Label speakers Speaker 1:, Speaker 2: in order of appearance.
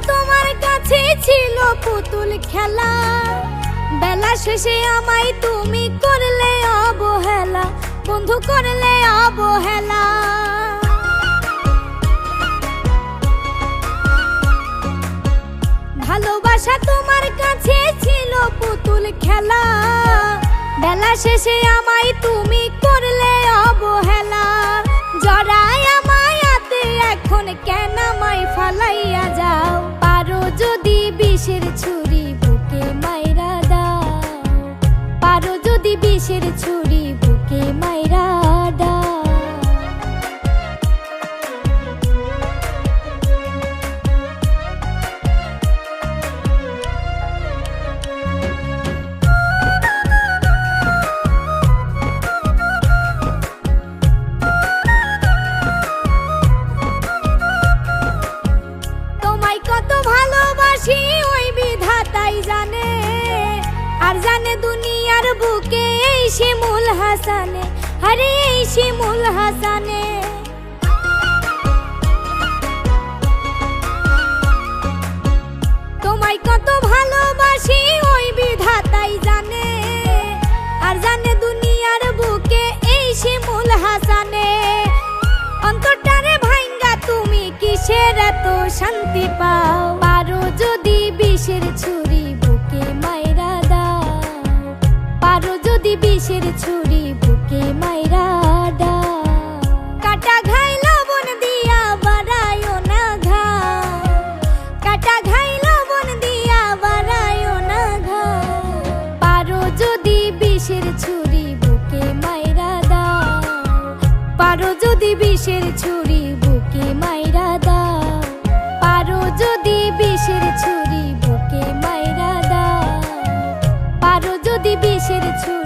Speaker 1: তোমার কাছে ছিল পুতুল খেলা। বেলা শেষে আমায় তুমি করলে অবহেলা। বন্ধু করলে অবহেলা। ভালোবাসা তোমার কাছে ছিল পুতুল খেলা। বেলা শেষে আমায় তুমি ভালোবাসি ওই বিধাতাই জানে। আর জানে দুনিয়ার বুকে এই শিমুল হাসানে। আরে এই শিমুল হাসানে। তোমায় কত ভালোবাসি ওই বিধাতাই জানে। আর জানে দুনিয়ার বুকে এই শিমুল হাসানে। অন্তরটারে ভাঙ্গা তুমি কিসের এত শান্তি পাও? needed to